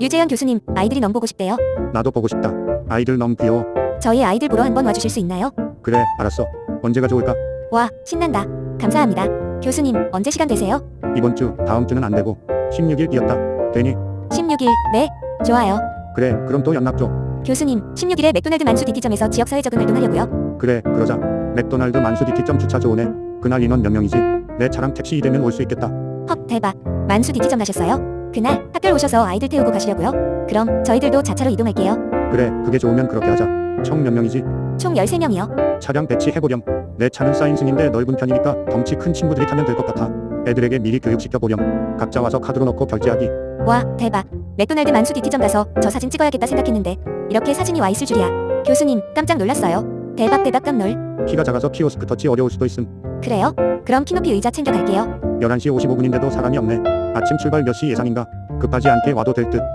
유재현 교수님, 아이들이 너무 보고 싶대요. 나도 보고 싶다. 아이들 너무 귀여워. 저희 아이들 보러 한번 와주실 수 있나요? 그래, 알았어. 언제가 좋을까? 와, 신난다. 감사합니다. 교수님, 언제 시간 되세요? 이번 주, 다음 주는 안 되고 16일 비었다. 되니? 16일, 네, 좋아요. 그래, 그럼 또 연락 줘. 교수님, 16일에 맥도날드 만수 DT점에서 지역사회 적응 활동하려고요. 그래, 그러자. 맥도날드 만수 DT점 주차 좋으네. 그날 인원 몇 명이지? 내 차랑 택시 이되면 올 수 있겠다. 헉, 대박. 만수 DT점 가셨어요? 그날 학교에 오셔서 아이들 태우고 가시려고요? 그럼 저희들도 자차로 이동할게요. 그래, 그게 좋으면 그렇게 하자. 총 몇 명이지? 총 13명이요. 차량 배치해보렴. 내 차는 사인승인데 넓은 편이니까 덩치 큰 친구들이 타면 될 것 같아. 애들에게 미리 교육시켜보렴. 각자 와서 카드로 넣고 결제하기. 와, 대박. 맥도날드 만수 DT점 가서 저 사진 찍어야겠다 생각했는데 이렇게 사진이 와 있을 줄이야. 교수님, 깜짝 놀랐어요. 대박 대박 깜놀. 키가 작아서 키오스크 터치 어려울 수도 있음. 그래요? 그럼 키높이 의자 챙겨 갈게요. 11시 55분인데도 사람이 없네. 아침 출발 몇 시 예상인가? 급하지 않게 와도 될 듯.